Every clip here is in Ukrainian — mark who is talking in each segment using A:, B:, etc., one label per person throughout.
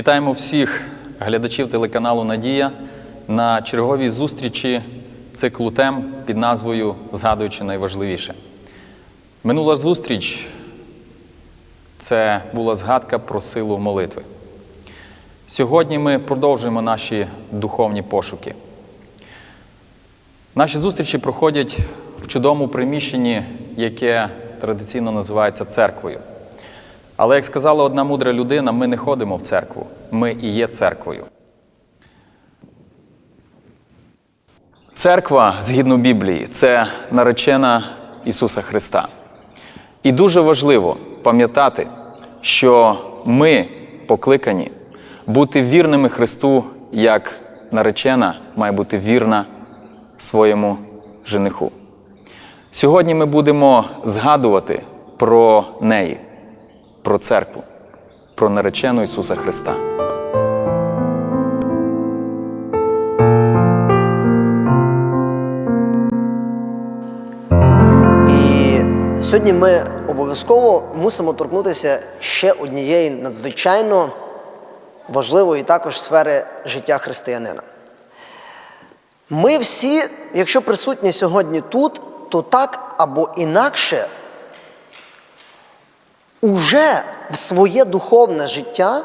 A: Вітаємо всіх глядачів телеканалу Надія на черговій зустрічі циклу тем під назвою Згадуючи найважливіше. Минула зустріч це була згадка про силу молитви. Сьогодні ми продовжуємо наші духовні пошуки. Наші зустрічі проходять в чудовому приміщенні, яке традиційно називається церквою. Але, як сказала одна мудра людина, ми не ходимо в церкву, ми і є церквою. Церква, згідно Біблії, це наречена Ісуса Христа. І дуже важливо пам'ятати, що ми покликані бути вірними Христу, як наречена має бути вірна своєму жениху. Сьогодні ми будемо згадувати про неї, про церкву, про наречену Ісуса Христа.
B: І сьогодні ми обов'язково мусимо торкнутися ще однієї надзвичайно важливої також сфери життя християнина. Ми всі, якщо присутні сьогодні тут, то так або інакше уже в своє духовне життя,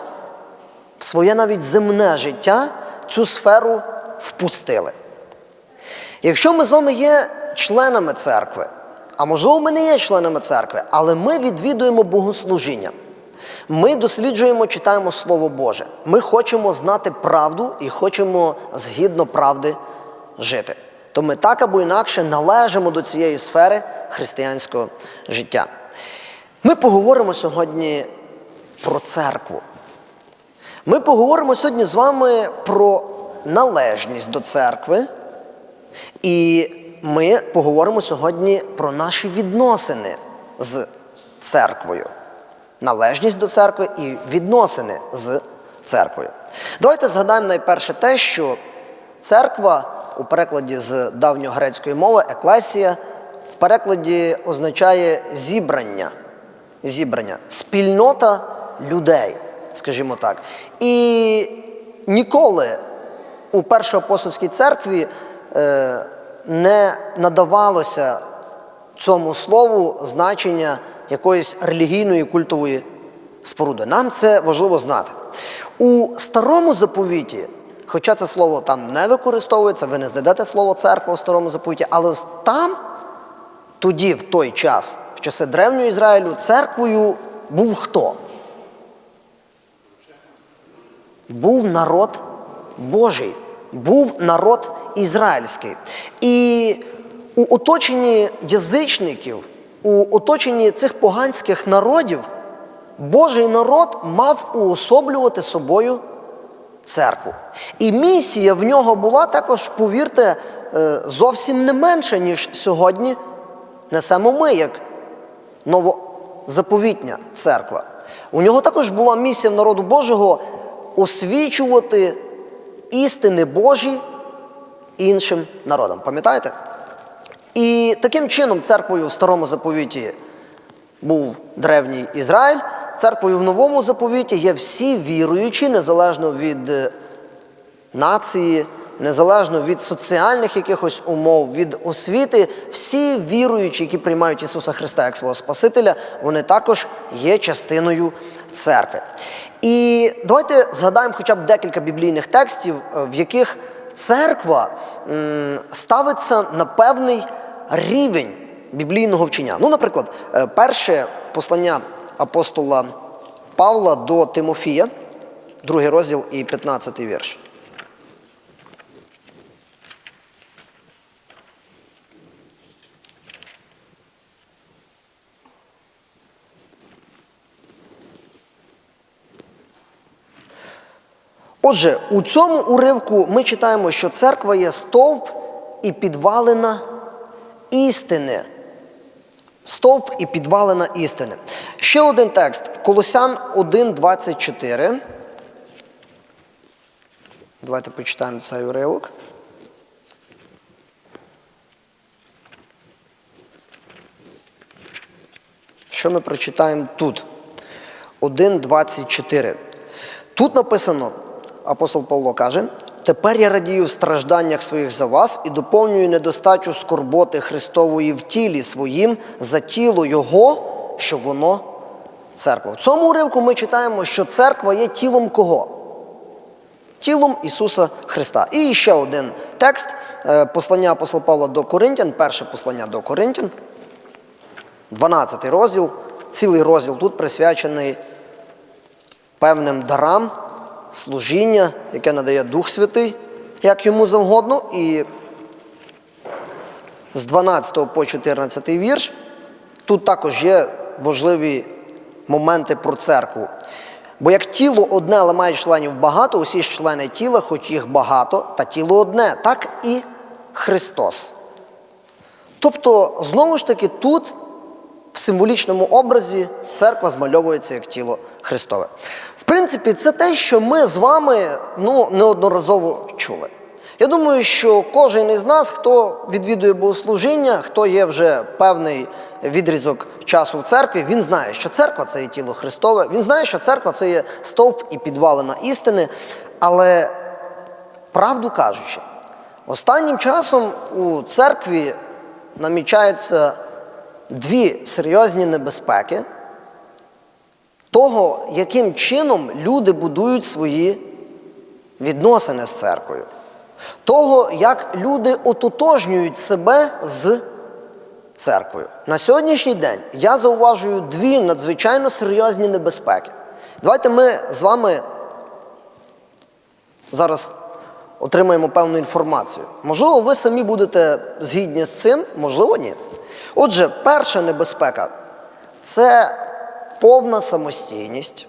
B: в своє навіть земне життя цю сферу впустили. Якщо ми з вами є членами церкви, а можливо, ми не є членами церкви, але ми відвідуємо богослужіння, ми досліджуємо, читаємо Слово Боже, ми хочемо знати правду і хочемо згідно правди жити. То ми так або інакше належимо до цієї сфери християнського життя. Ми поговоримо сьогодні про церкву. Ми поговоримо сьогодні з вами про належність до церкви. І ми поговоримо сьогодні про наші відносини з церквою. Належність до церкви і відносини з церквою. Давайте згадаємо найперше те, що церква у перекладі з давньогрецької мови еклесія в перекладі означає зібрання. Зібрання, спільнота людей, скажімо так. І ніколи у першій апостольській церкві е, не надавалося цьому слову значення якоїсь релігійної культової споруди. Нам це важливо знати. У старому заповіті, хоча це слово там не використовується, ви не знайдете слово церква у старому заповіті, але там, тоді, в той час, часи древнього Ізраїлю, церквою був хто? Був народ Божий, був народ ізраїльський. І у оточенні язичників, у оточенні цих поганських народів, Божий народ мав уособлювати собою церкву. І місія в нього була також, повірте, е, зовсім не менша, ніж сьогодні несемо ми, як новозаповітня церква. У нього також була місія в народу Божого освічувати істини Божі іншим народам. Пам'ятаєте? І таким чином церквою в старому заповіті був древній Ізраїль, церквою в новому заповіті є всі віруючі, незалежно від е, нації, незалежно від соціальних якихось умов, від освіти, всі віруючі, які приймають Ісуса Христа як свого Спасителя, вони також є частиною церкви. І давайте згадаємо хоча б декілька біблійних текстів, е, в яких церква ставиться на певний рівень біблійного вчення. Ну, наприклад, е, перше послання апостола Павла до Тимофія, другий розділ і 15 вірш. Отже, у цьому уривку ми читаємо, що церква є стовп і підвалина істини. Стовп і підвалина істини. Ще один текст. Колосян 1,24. Давайте почитаємо цей уривок. Що ми прочитаємо тут? 1,24. Тут написано, апостол Павло каже: тепер я радію в стражданнях своїх за вас і доповнюю недостачу скорботи Христової в тілі своїм за тіло Його, щоб воно церква. В цьому уривку ми читаємо, що церква є тілом кого? Тілом Ісуса Христа. І ще один текст е, послання апостола Павла до Коринтян, перше послання до Коринтян, 12 розділ, цілий розділ тут присвячений певним дарам, служіння, яке надає Дух Святий, як йому завгодно. І з 12 по 14 вірш тут також є важливі моменти про церкву. Бо як тіло одне, але має членів багато, усі ж члени тіла, хоч їх багато, та тіло одне, так і Христос. Тобто, знову ж таки, тут в символічному образі церква змальовується як тіло Христове. Принципі, це те, що ми з вами ну, неодноразово чули. Я думаю, що кожен із нас, хто відвідує богослужіння, хто є вже певний відрізок часу в церкві, він знає, що церква це є тіло Христове, він знає, що церква це є стовп і підвалина істини. Але правду кажучи, останнім часом у церкві намічаються дві серйозні небезпеки того, яким чином люди будують свої відносини з церквою, того, як люди ототожнюють себе з церквою. На сьогоднішній день я зауважую дві надзвичайно серйозні небезпеки. Давайте ми з вами зараз отримаємо певну інформацію. Можливо, ви самі будете згідні з цим, можливо, ні. Отже, перша небезпека це повна самостійність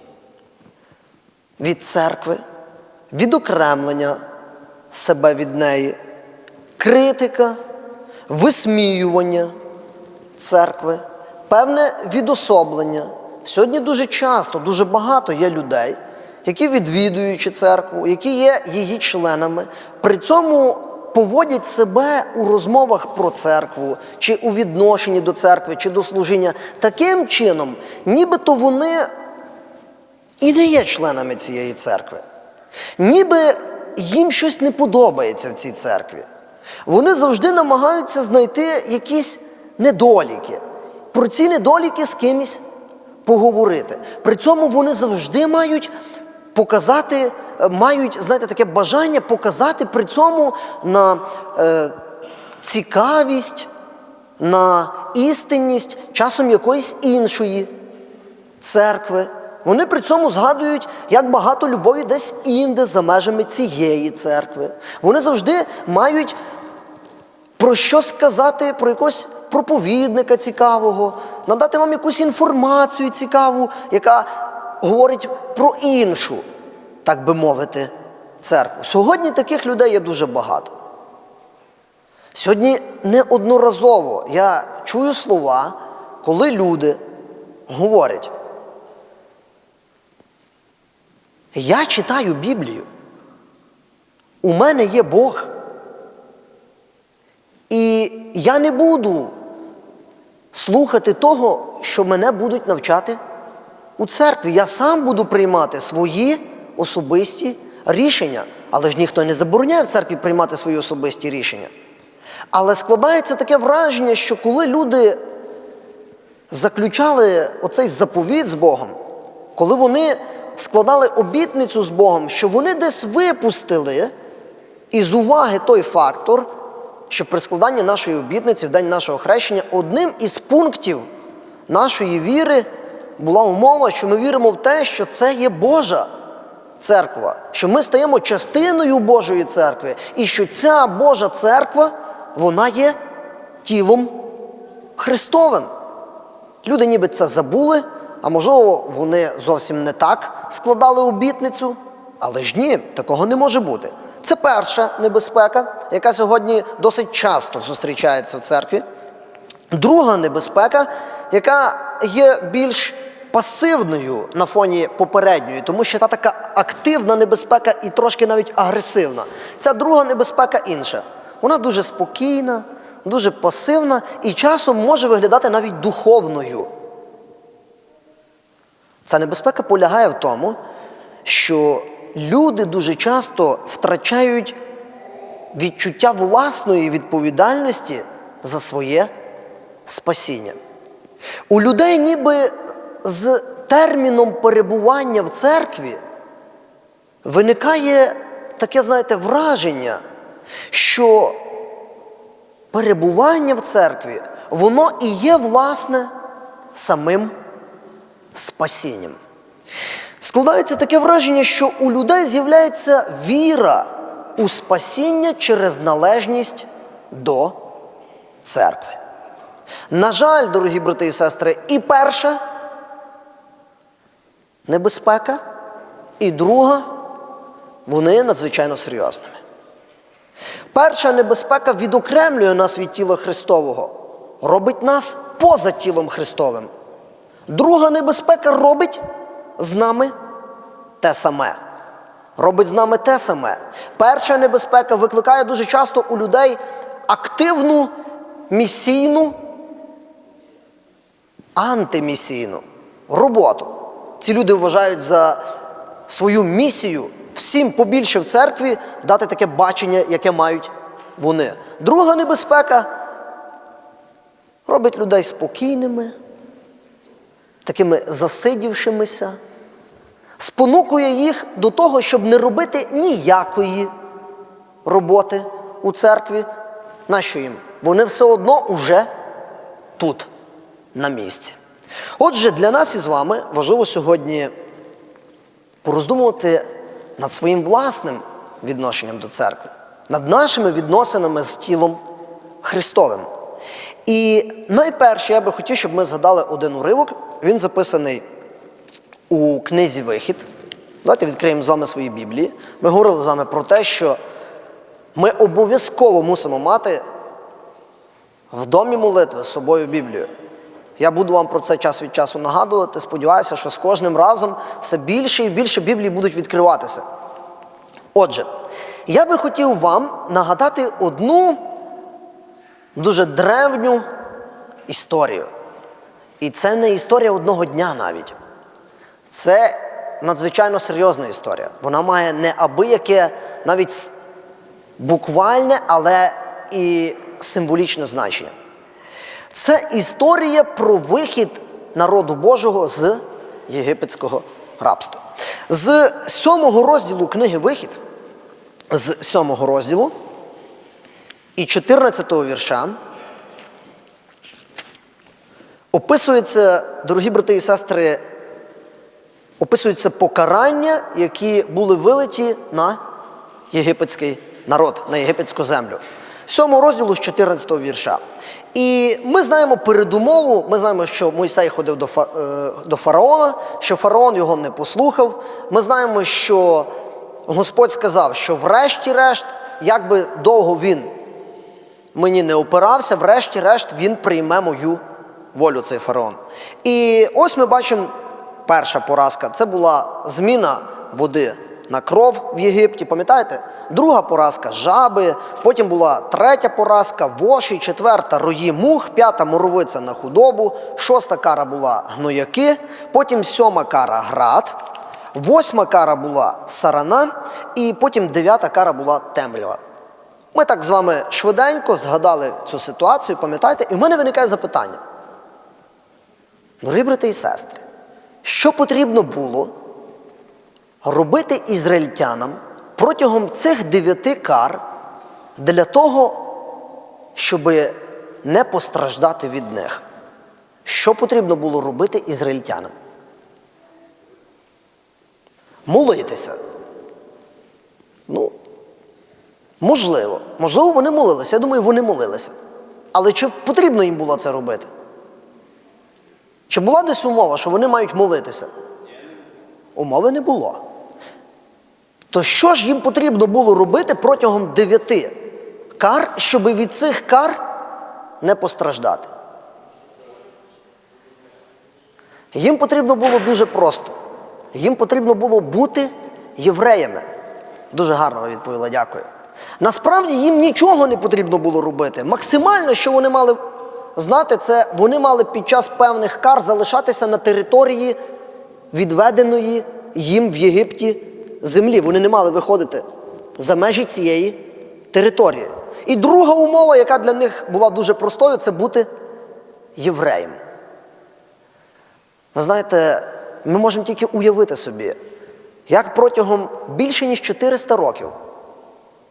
B: від церкви, відокремлення себе від неї, критика, висміювання церкви, певне відособлення. Сьогодні дуже часто, дуже багато є людей, які відвідуючи церкву, які є її членами, при цьому поводять себе у розмовах про церкву, чи у відношенні до церкви, чи до служіння таким чином, нібито вони і не є членами цієї церкви. Ніби їм щось не подобається в цій церкві. Вони завжди намагаються знайти якісь недоліки. Про ці недоліки з кимось поговорити. При цьому вони завжди мають показати, е, мають, знаєте, таке бажання показати при цьому на е, цікавість, на істинність часом якоїсь іншої церкви. Вони при цьому згадують, як багато любові десь інде за межами цієї церкви. Вони завжди мають про що сказати, про якогось проповідника цікавого, надати вам якусь інформацію цікаву, яка говорить про іншу, так би мовити, церкву. Сьогодні таких людей є дуже багато. Сьогодні неодноразово я чую слова, коли люди говорять. Я читаю Біблію. У мене є Бог. І я не буду слухати того, що мене будуть навчати у церкві. Я сам буду приймати свої особисті рішення. Але ж ніхто не забороняє в церкві приймати свої особисті рішення. Але складається таке враження, що коли люди заключали оцей заповіт з Богом, коли вони складали обітницю з Богом, що вони десь випустили із уваги той фактор, що при складанні нашої обітниці в день нашого хрещення одним із пунктів нашої віри була умова, що ми віримо в те, що це є Божа церква, що ми стаємо частиною Божої церкви, і що ця Божа церква, вона є тілом Христовим. Люди ніби це забули, а можливо, вони зовсім не так складали обітницю, але ж ні, такого не може бути. Це перша небезпека, яка сьогодні досить часто зустрічається в церкві. Друга небезпека, яка є більш пасивною на фоні попередньої, тому що та така активна небезпека і трошки навіть агресивна. Ця друга небезпека інша. Вона дуже спокійна, дуже пасивна і часом може виглядати навіть духовною. Ця небезпека полягає в тому, що люди дуже часто втрачають відчуття власної відповідальності за своє спасіння. У людей ніби з терміном перебування в церкві виникає таке, знаєте, враження, що перебування в церкві, воно і є, власне, самим спасінням. Складається таке враження, що у людей з'являється віра у спасіння через належність до церкви. На жаль, дорогі брати і сестри, і перша небезпека, і друга вони надзвичайно серйозними. Перша небезпека відокремлює нас від тіла Христового, робить нас поза тілом Христовим. Друга небезпека робить з нами те саме. Робить з нами те саме. Перша небезпека викликає дуже часто у людей активну місійну, антимісійну роботу. Ці люди вважають за свою місію всім побільше в церкві дати таке бачення, яке мають вони. Друга небезпека робить людей спокійними, такими засидівшимися, спонукує їх до того, щоб не робити ніякої роботи у церкві. Нащо їм? Вони все одно уже тут, на місці. Отже, для нас із вами важливо сьогодні пороздумувати над своїм власним відношенням до церкви, над нашими відносинами з тілом Христовим. І найперше я би хотів, щоб ми згадали один уривок. Він записаний у книзі Вихід. Давайте відкриємо з вами свої Біблії. Ми говорили з вами про те, що ми обов'язково мусимо мати в домі молитви з собою Біблію. Я буду вам про це час від часу нагадувати. Сподіваюся, що з кожним разом все більше і більше Біблії будуть відкриватися. Отже, я би хотів вам нагадати одну дуже древню історію. І це не історія одного дня навіть. Це надзвичайно серйозна історія. Вона має неабияке, навіть буквальне, але і символічне значення. Це історія про вихід народу Божого з єгипетського рабства. З сьомого розділу книги Вихід, з сьомого розділу і 14 вірша описується, дорогі брати і сестри, описуються покарання, які були вилиті на єгипетський народ, на єгипетську землю. Сьомого розділу з 14 вірша. І ми знаємо передумову, ми знаємо, що Мойсей ходив до, е, до фараона, що фараон його не послухав. Ми знаємо, що Господь сказав, що врешті-решт, як би довго він мені не опирався, врешті-решт він прийме мою волю, цей фараон. І ось ми бачимо перша поразка це була зміна води на кров в Єгипті, пам'ятаєте? Друга поразка жаби, потім була третя поразка воші, четверта рої мух, п'ята моровиця на худобу, шоста кара була гнояки, потім сьома кара град, восьма кара була сарана, і потім дев'ята кара була темрява. Ми так з вами швиденько згадали цю ситуацію, пам'ятаєте, і в мене виникає запитання. Дорогі брати і сестри, що потрібно було робити ізраїльтянам протягом цих дев'яти кар для того, щоб не постраждати від них? Що потрібно було робити ізраїльтянам? Молитися. Ну, можливо. Можливо, вони молилися. Я думаю, вони молилися. Але чи потрібно їм було це робити? Чи була десь умова, що вони мають молитися? Умови не було. То що ж їм потрібно було робити протягом дев'яти кар, щоб від цих кар не постраждати? Їм потрібно було дуже просто. Їм потрібно було бути євреями. Дуже гарно відповіла, дякую. Насправді їм нічого не потрібно було робити. Максимально, що вони мали знати, це вони мали під час певних кар залишатися на території відведеної їм в Єгипті землі. Вони не мали виходити за межі цієї території. І друга умова, яка для них була дуже простою, це бути євреєм. Ви знаєте, ми можемо тільки уявити собі, як протягом більше ніж 400 років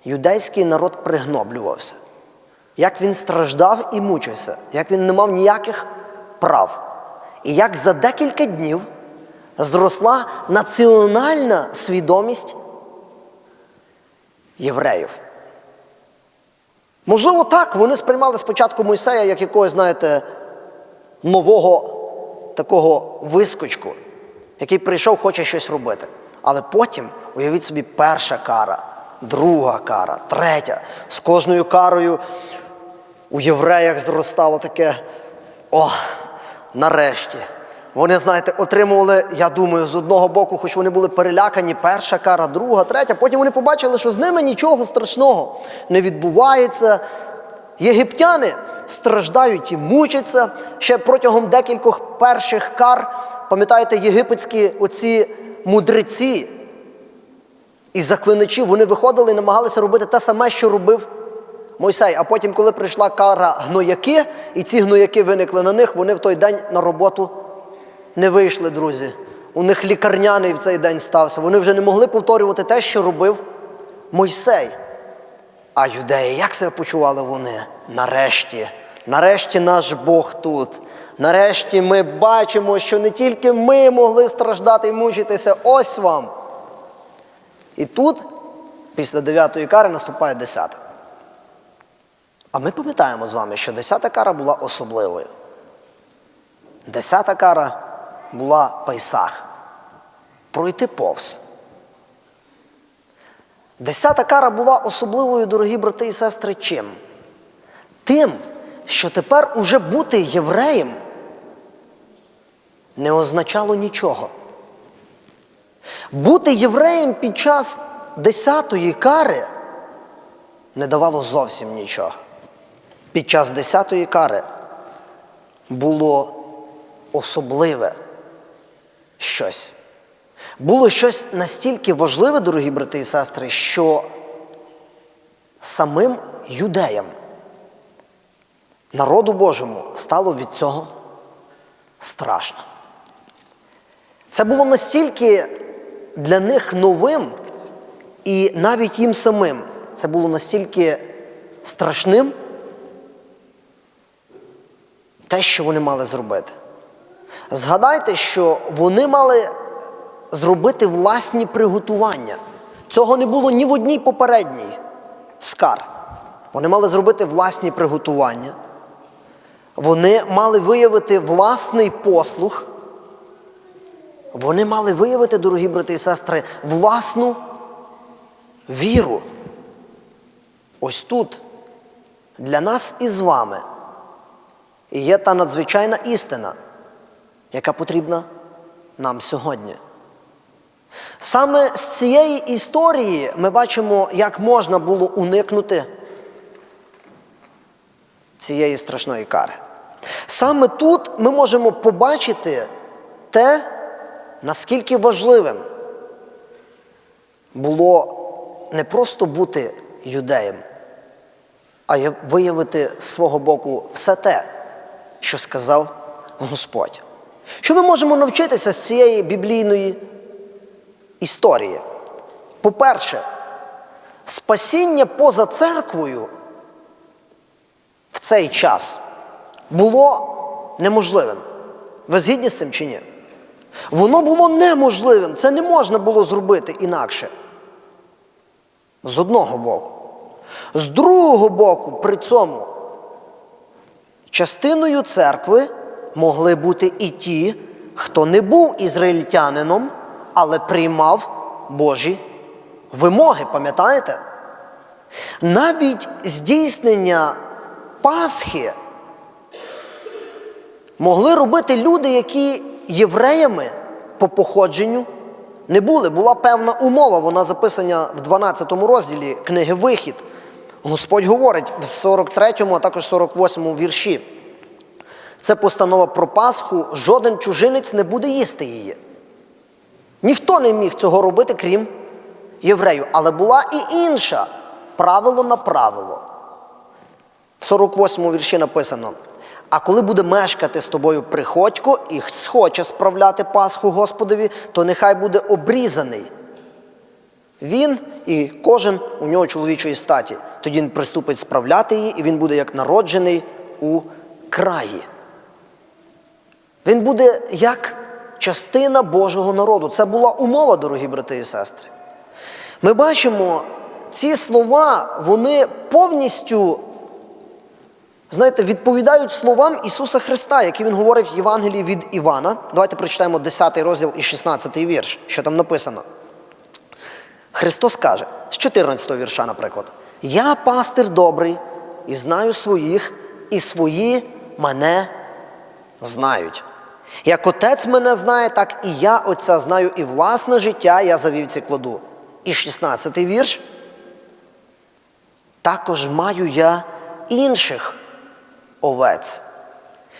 B: юдейський народ пригноблювався, як він страждав і мучився, як він не мав ніяких прав, і як за декілька днів зросла національна свідомість євреїв. Можливо, так вони сприймали спочатку Мойсея як якогось, знаєте, нового такого вискочку, який прийшов, хоче щось робити. Але потім, уявіть собі, перша кара, друга кара, третя. З кожною карою у євреях зростало таке. О, нарешті. Вони, знаєте, отримували, я думаю, з одного боку, хоч вони були перелякані, перша кара, друга, третя. Потім вони побачили, що з ними нічого страшного не відбувається. Єгиптяни страждають і мучаться. Ще протягом декількох перших кар, пам'ятаєте, єгипетські оці мудреці і заклиначі, вони виходили і намагалися робити те саме, що робив Мойсей. А потім, коли прийшла кара гнояки, і ці гнояки виникли на них, вони в той день на роботу не вийшли, друзі. У них лікарняний в цей день стався. Вони вже не могли повторювати те, що робив Мойсей. А юдеї, як себе почували вони? Нарешті, нарешті наш Бог тут. Нарешті ми бачимо, що не тільки ми могли страждати і мучитися, ось вам. І тут, після дев'ятої кари, наступає десята. А ми пам'ятаємо з вами, що десята кара була особливою. Десята кара була Пайсах. Пройти повз. Десята кара була особливою, дорогі брати і сестри, чим? Тим, що тепер уже бути євреєм не означало нічого. Бути євреєм під час десятої кари не давало зовсім нічого. Під час десятої кари було особливе щось. Було щось настільки важливе, дорогі брати і сестри, що самим юдеям, народу Божому, стало від цього страшно. Це було настільки для них новим, і навіть їм самим це було настільки страшним, те, що вони мали зробити. Згадайте, що вони мали зробити власні приготування. Цього не було ні в одній попередній скар. Вони мали зробити власні приготування. Вони мали виявити власний послух. Вони мали виявити, дорогі брати і сестри, власну віру. Ось тут для нас і з вами є та надзвичайна істина, яка потрібна нам сьогодні. Саме з цієї історії ми бачимо, як можна було уникнути цієї страшної кари. Саме тут ми можемо побачити те, наскільки важливим було не просто бути юдеєм, а виявити з свого боку все те, що сказав Господь. Що ми можемо навчитися з цієї біблійної історії? По-перше, спасіння поза церквою в цей час було неможливим. Ви згідні з цим чи ні? Воно було неможливим. Це не можна було зробити інакше. З одного боку. З другого боку, при цьому, частиною церкви могли бути і ті, хто не був ізраїльтянином, але приймав Божі вимоги, пам'ятаєте? Навіть здійснення Пасхи могли робити люди, які євреями по походженню не були. Була певна умова, вона записана в 12 розділі книги Вихід. Господь говорить в 43, а також 48 вірші. Це постанова про Пасху, жоден чужинець не буде їсти її. Ніхто не міг цього робити, крім євреїв. Але була і інша правило на правило. В 48 вірші написано: а коли буде мешкати з тобою приходько і схоче справляти Пасху Господові, то нехай буде обрізаний. Він і кожен у нього чоловічої статі. Тоді він приступить справляти її, і він буде як народжений у краї. Він буде як частина Божого народу. Це була умова, дорогі брати і сестри. Ми бачимо, ці слова, вони повністю, знаєте, відповідають словам Ісуса Христа, які Він говорив в Євангелії від Івана. Давайте прочитаємо 10 розділ і 16 вірш, що там написано. Христос каже, з 14 вірша, наприклад, Я пастир добрий і знаю своїх, і свої мене знають. Як отець мене знає, так і я Отця знаю, і власне життя я за вівці кладу. І 16 вірш. Також маю я інших овець,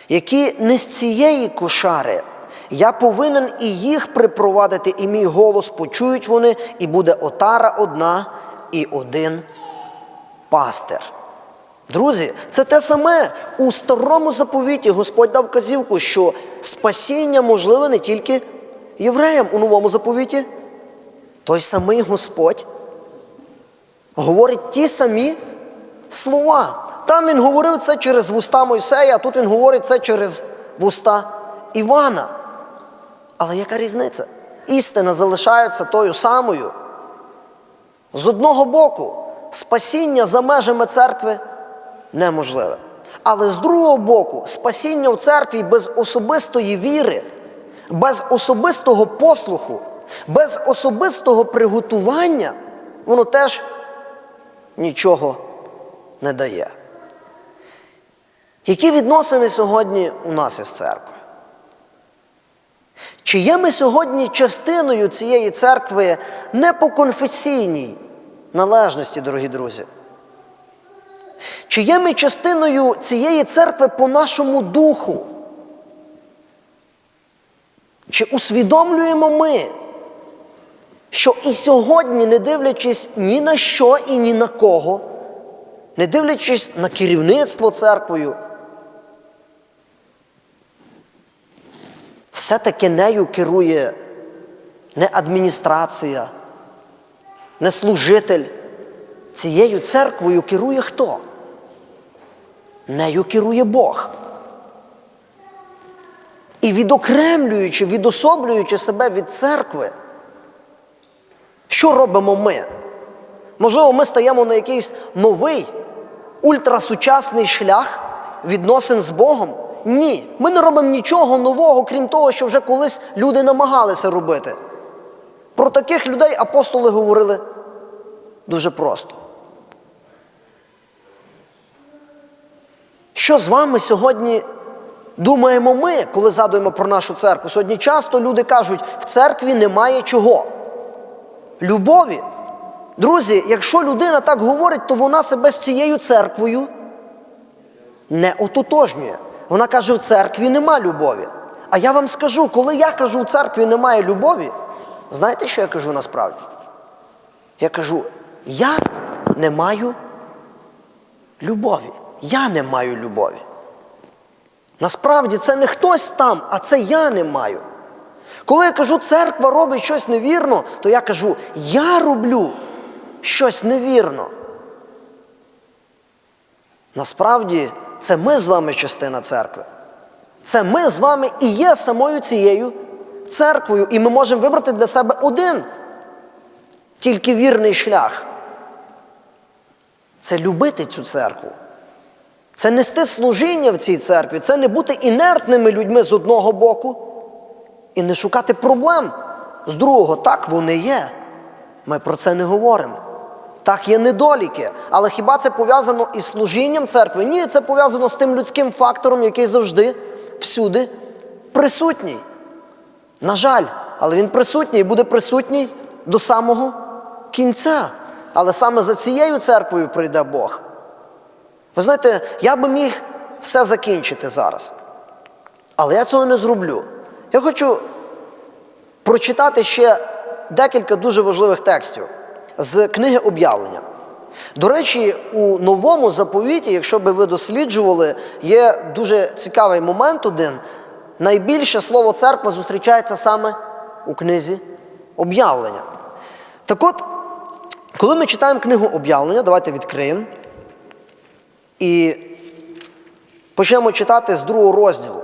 B: які не з цієї кошари. Я повинен і їх припровадити, і мій голос почують вони, і буде отара одна і один пастир. Друзі, це те саме у старому заповіті Господь дав казівку, що спасіння можливе не тільки євреям у новому заповіті. Той самий Господь говорить ті самі слова. Там він говорив це через вуста Мойсея, а тут він говорить це через вуста Івана. Але яка різниця? Істина залишається тою самою. З одного боку, спасіння за межами церкви неможливе. Але з другого боку, спасіння в церкві без особистої віри, без особистого послуху, без особистого приготування, воно теж нічого не дає. Які відносини сьогодні у нас із церквою? Чи є ми сьогодні частиною цієї церкви не по конфесійній належності, дорогі друзі? Чи є ми частиною цієї церкви по нашому духу? Чи усвідомлюємо ми, що і сьогодні, не дивлячись ні на що і ні на кого, не дивлячись на керівництво церквою, все-таки нею керує не адміністрація, не служитель. Цією церквою керує хто? Нею керує Бог. І відокремлюючи, відособлюючи себе від церкви, що робимо ми? Можливо, ми стаємо на якийсь новий, ультрасучасний шлях відносин з Богом? Ні. Ми не робимо нічого нового, крім того, що вже колись люди намагалися робити. Про таких людей апостоли говорили дуже просто. Що з вами сьогодні думаємо ми, коли згадуємо про нашу церкву? Сьогодні часто люди кажуть, в церкві немає чого? Любові. Друзі, якщо людина так говорить, то вона себе з цією церквою не ототожнює. Вона каже, в церкві нема любові. А я вам скажу, коли я кажу, в церкві немає любові, знаєте, що я кажу насправді? Я кажу, я не маю любові. Я не маю любові. Насправді це не хтось там, а це я не маю. Коли я кажу, церква робить щось невірно, то я кажу, я роблю щось невірно. Насправді, це ми з вами частина церкви. Це ми з вами і є самою цією церквою. І ми можемо вибрати для себе один, тільки вірний шлях. Це любити цю церкву. Це нести служіння в цій церкві, це не бути інертними людьми з одного боку і не шукати проблем з другого. Так вони є. Ми про це не говоримо. Так, є недоліки. Але хіба це пов'язано із служінням церкви? Ні, це пов'язано з тим людським фактором, який завжди всюди присутній. На жаль, але він присутній і буде присутній до самого кінця. Але саме за цією церквою прийде Бог. Ви знаєте, я би міг все закінчити зараз. Але я цього не зроблю. Я хочу прочитати ще декілька дуже важливих текстів з книги об'явлення. До речі, у новому заповіті, якщо би ви досліджували, є дуже цікавий момент один. Найбільше слово церква зустрічається саме у книзі об'явлення. Так от, коли ми читаємо книгу об'явлення, давайте відкриємо і почнемо читати з другого розділу.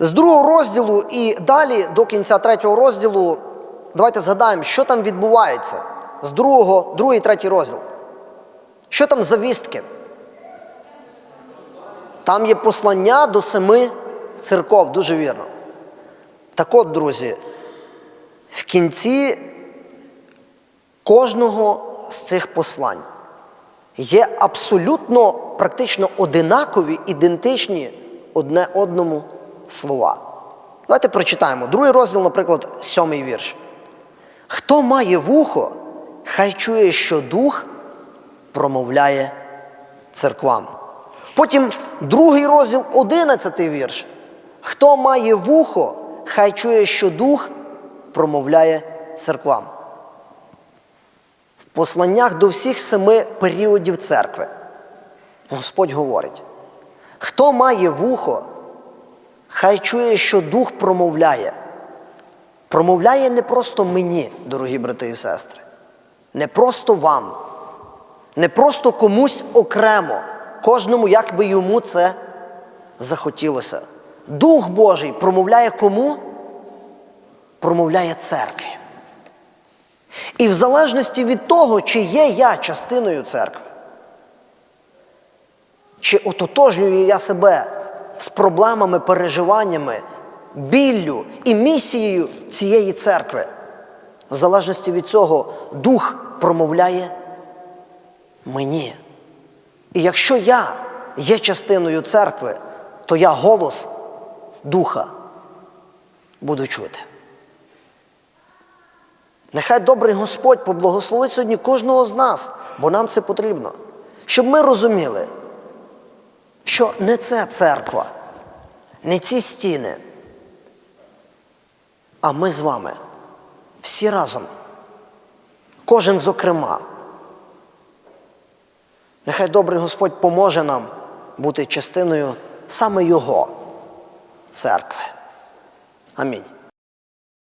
B: З другого розділу і далі до кінця третього розділу, давайте згадаємо, що там відбувається з другого, другий і третій розділ. Що там за вістки? Там є послання до семи церков, дуже вірно. Так от, друзі, в кінці кожного з цих послань є абсолютно практично одинакові, ідентичні одне одному слова. Давайте прочитаємо. Другий розділ, наприклад, сьомий вірш. Хто має вухо, хай чує, що дух промовляє церквам. Потім другий розділ, одинадцятий вірш. Хто має вухо, хай чує, що дух промовляє церквам. Посланнях до всіх семи періодів церкви Господь говорить: хто має вухо, хай чує, що дух промовляє. Промовляє не просто мені, дорогі брати і сестри, не просто вам, не просто комусь окремо, кожному, як би йому це захотілося. Дух Божий промовляє кому? Промовляє церкві. І в залежності від того, чи є я частиною церкви, чи ототожнюю я себе з проблемами, переживаннями, біллю і місією цієї церкви, в залежності від цього дух промовляє мені. І якщо я є частиною церкви, то я голос Духа буду чути. Нехай добрий Господь поблагословить сьогодні кожного з нас, бо нам це потрібно, щоб ми розуміли, що не це церква, не ці стіни, а ми з вами всі разом, кожен зокрема. Нехай добрий Господь поможе нам бути частиною саме Його церкви. Амінь.